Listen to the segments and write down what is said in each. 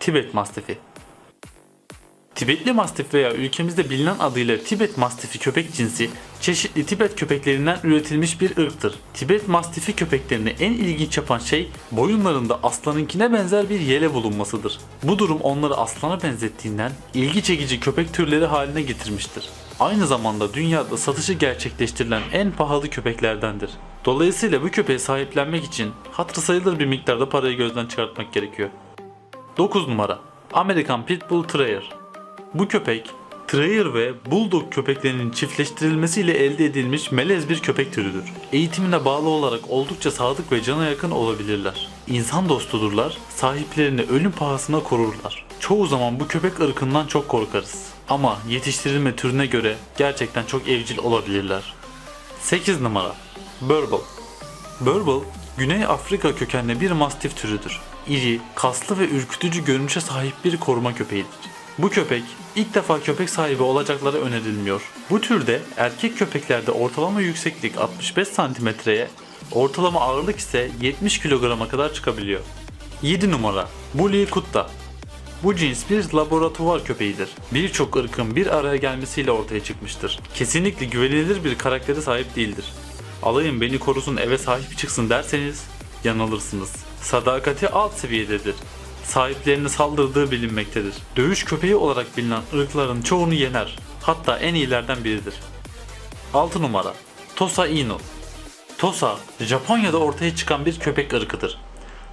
Tibet Mastifi. Tibetli Mastif veya ülkemizde bilinen adıyla Tibet Mastifi köpek cinsi, çeşitli Tibet köpeklerinden üretilmiş bir ırktır. Tibet Mastifi köpeklerini en ilginç yapan şey boyunlarında aslanınkine benzer bir yele bulunmasıdır. Bu durum onları aslana benzettiğinden ilgi çekici köpek türleri haline getirmiştir. Aynı zamanda dünyada satışı gerçekleştirilen en pahalı köpeklerdendir. Dolayısıyla bu köpeği sahiplenmek için hatırı sayılır bir miktarda parayı gözden çıkartmak gerekiyor. 9 numara Amerikan Pitbull Terrier Bu köpek Terrier ve Bulldog köpeklerinin çiftleştirilmesiyle elde edilmiş melez bir köpek türüdür. Eğitimine bağlı olarak oldukça sadık ve cana yakın olabilirler. İnsan dostudurlar, sahiplerini ölüm pahasına korurlar. Çoğu zaman bu köpek ırkından çok korkarız. Ama yetiştirilme türüne göre gerçekten çok evcil olabilirler. 8 numara Burble Burble, Güney Afrika kökenli bir mastif türüdür. İri, kaslı ve ürkütücü görünüşe sahip bir koruma köpeğidir. Bu köpek ilk defa köpek sahibi olacaklara önerilmiyor. Bu türde erkek köpeklerde ortalama yükseklik 65 santimetreye, ortalama ağırlık ise 70 kilograma kadar çıkabiliyor. 7 numara Bully Kutta bu cins bir laboratuvar köpeğidir. Birçok ırkın bir araya gelmesiyle ortaya çıkmıştır. Kesinlikle güvenilir bir karaktere sahip değildir. Alayım beni korusun eve sahip çıksın derseniz yanılırsınız. Sadakati alt seviyededir. Sahiplerine saldırdığı bilinmektedir. Dövüş köpeği olarak bilinen ırkların çoğunu yener. Hatta en iyilerden biridir. 6 numara Tosa Inu Tosa, Japonya'da ortaya çıkan bir köpek ırkıdır.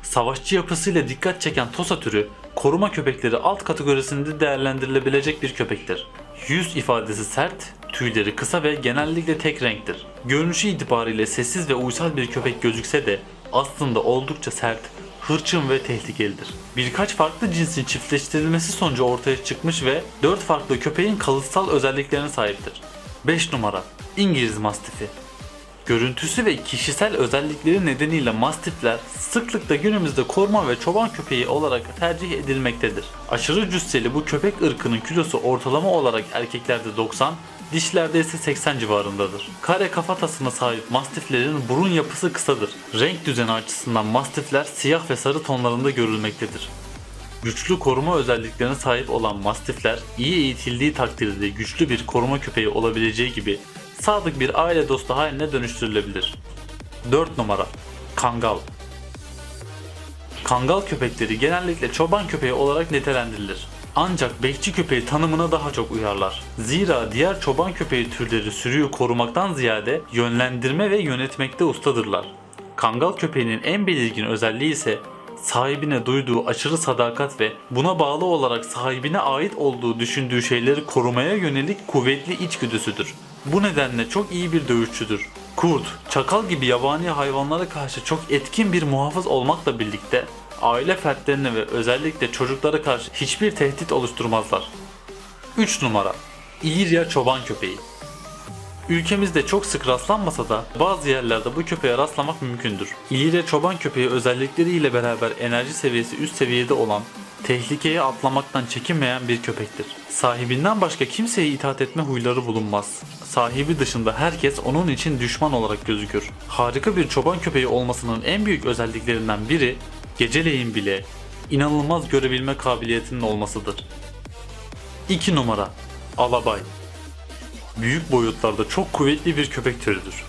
Savaşçı yapısıyla dikkat çeken Tosa türü, koruma köpekleri alt kategorisinde değerlendirilebilecek bir köpektir. Yüz ifadesi sert, tüyleri kısa ve genellikle tek renktir. Görünüşü itibariyle sessiz ve uysal bir köpek gözükse de aslında oldukça sert, hırçın ve tehlikelidir. Birkaç farklı cinsin çiftleştirilmesi sonucu ortaya çıkmış ve 4 farklı köpeğin kalıtsal özelliklerine sahiptir. 5 numara İngiliz Mastifi Görüntüsü ve kişisel özellikleri nedeniyle mastifler sıklıkla günümüzde koruma ve çoban köpeği olarak tercih edilmektedir. Aşırı cüsseli bu köpek ırkının kilosu ortalama olarak erkeklerde 90, dişlerde ise 80 civarındadır. Kare kafatasına sahip mastiflerin burun yapısı kısadır. Renk düzeni açısından mastifler siyah ve sarı tonlarında görülmektedir. Güçlü koruma özelliklerine sahip olan mastifler iyi eğitildiği takdirde güçlü bir koruma köpeği olabileceği gibi sadık bir aile dostu haline dönüştürülebilir. 4 numara Kangal Kangal köpekleri genellikle çoban köpeği olarak nitelendirilir. Ancak bekçi köpeği tanımına daha çok uyarlar. Zira diğer çoban köpeği türleri sürüyü korumaktan ziyade yönlendirme ve yönetmekte ustadırlar. Kangal köpeğinin en belirgin özelliği ise sahibine duyduğu aşırı sadakat ve buna bağlı olarak sahibine ait olduğu düşündüğü şeyleri korumaya yönelik kuvvetli içgüdüsüdür. Bu nedenle çok iyi bir dövüşçüdür. Kurt, çakal gibi yabani hayvanlara karşı çok etkin bir muhafız olmakla birlikte aile fertlerine ve özellikle çocuklara karşı hiçbir tehdit oluşturmazlar. 3 numara İlirya çoban köpeği Ülkemizde çok sık rastlanmasa da bazı yerlerde bu köpeğe rastlamak mümkündür. İlirya çoban köpeği özellikleriyle beraber enerji seviyesi üst seviyede olan, tehlikeye atlamaktan çekinmeyen bir köpektir. Sahibinden başka kimseye itaat etme huyları bulunmaz. Sahibi dışında herkes onun için düşman olarak gözükür. Harika bir çoban köpeği olmasının en büyük özelliklerinden biri geceleyin bile inanılmaz görebilme kabiliyetinin olmasıdır. 2 numara Alabay büyük boyutlarda çok kuvvetli bir köpek türüdür.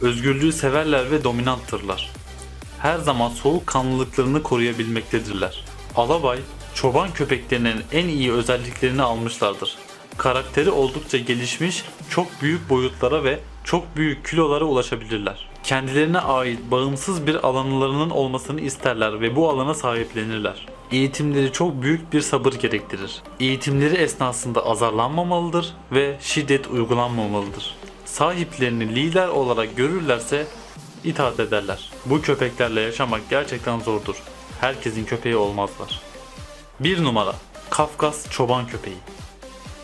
Özgürlüğü severler ve dominanttırlar. Her zaman soğukkanlılıklarını koruyabilmektedirler. Alabay, çoban köpeklerinin en iyi özelliklerini almışlardır. Karakteri oldukça gelişmiş, çok büyük boyutlara ve çok büyük kilolara ulaşabilirler. Kendilerine ait bağımsız bir alanlarının olmasını isterler ve bu alana sahiplenirler. Eğitimleri çok büyük bir sabır gerektirir. Eğitimleri esnasında azarlanmamalıdır ve şiddet uygulanmamalıdır. Sahiplerini lider olarak görürlerse itaat ederler. Bu köpeklerle yaşamak gerçekten zordur. Herkesin köpeği olmazlar. 1 numara Kafkas çoban köpeği.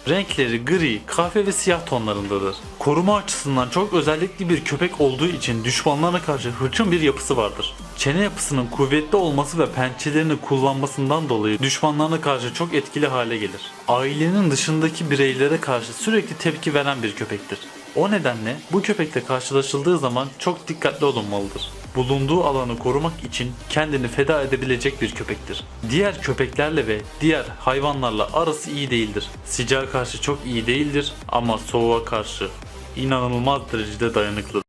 Renkleri gri, kahve ve siyah tonlarındadır. Koruma açısından çok özellikli bir köpek olduğu için düşmanlarına karşı hırçın bir yapısı vardır. Çene yapısının kuvvetli olması ve pençelerini kullanmasından dolayı düşmanlarına karşı çok etkili hale gelir. Ailenin dışındaki bireylere karşı sürekli tepki veren bir köpektir. O nedenle bu köpekle karşılaşıldığı zaman çok dikkatli olunmalıdır. Bulunduğu alanı korumak için kendini feda edebilecek bir köpektir. Diğer köpeklerle ve diğer hayvanlarla arası iyi değildir. Sıcağa karşı çok iyi değildir ama soğuğa karşı inanılmaz derecede dayanıklıdır.